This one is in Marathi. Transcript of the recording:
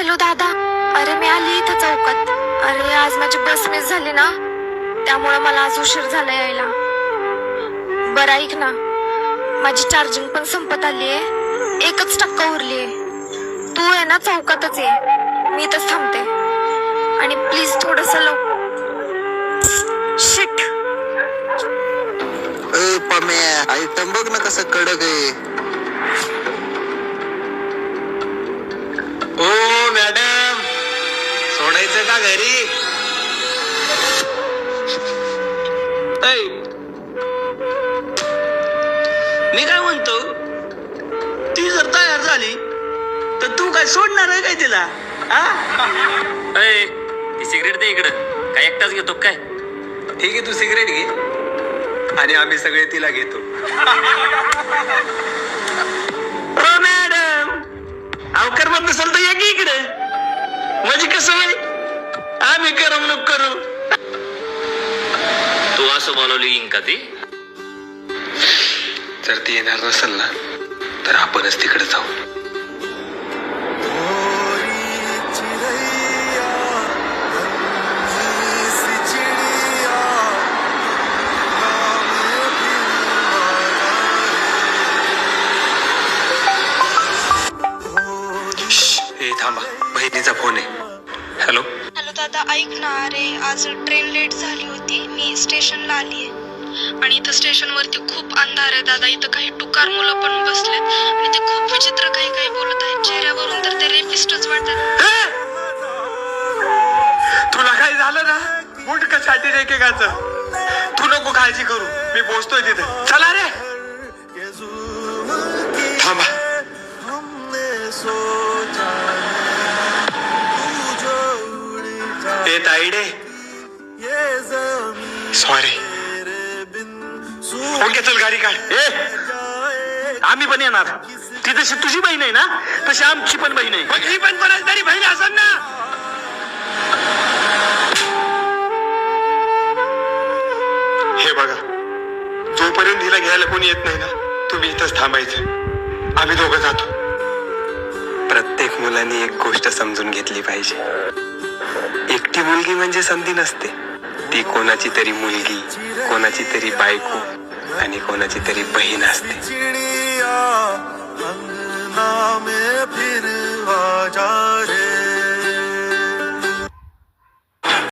हॅलो दादा. अरे मी आली इथं चौकात. अरे आज माझी बस मिस झाली ना. त्यामुळे मला आज उशीर झाला यायला. बरं ऐक ना. माझी चार्जिंग पण संपत आली आहे एकच टक्का उरली आहे तू आहे ना चौकातच ये. मी इथंच थांबते. आणि प्लीज थोडस लव शिट. ए पम्या आयटम बघ ना कसं कडक आहे. का घरी? मी काय म्हणतो? ती जर तयार झाली तर तू काय सोडणार आहे काय तिला? हा ती सिगरेट दे इकडं. काय एकटाच घेतो काय? ठीक आहे तू सिगरेट घे. आणि आम्ही सगळे तिला घेतो. ओ मॅडम. अवकर मत नसेल तर या की इकडे. म्हणजे कसं होईल आम्ही करमणूक करू. तू असं बोलवली येईन का ती? जर ती येणार नसेल ना तर आपणच तिकडे जाऊ. थांबा बहिणीचा फोन आहे. हॅलो? हॅलो दादा ऐक ना. अरे आज ट्रेन लेट झाली होती. मी स्टेशनला आली आहे. आणि इथं स्टेशनवरती खूप अंधार आहे दादा. इथं काही टुकार मुलं पण बसलेत. आणि ते खूप विचित्र काही काही बोलत आहेत. चेहऱ्यावरून तर ते रेपिस्टच वाटत तुला काय झालं ना? मुंड कशासाठी एकेकाचं? तू नको काळजी करू. मी पोहोचतोय तिथे. चला रे! ए ताईडे। सॉरी ओके चल गाडी काढ. ए आम्ही पण येणार. ती जशी तुझी बहीण आहे ना तशी आमची पण बहीण आहे. ही पण कोणाची तरी बहीण असेल ना. हे बघा जोपर्यंत हिला घ्यायला कोणी येत नाही ना तुम्ही इथंच थांबायचं. आम्ही दोघं जातो. प्रत्येक मुलांनी एक गोष्ट समजून घेतली पाहिजे. एकटी मुलगी म्हणजे संधी नसते. ती कोणाची तरी मुलगी कोणाची तरी बायको आणि कोणाची तरी बहीण असते. चिड़िया फिर जा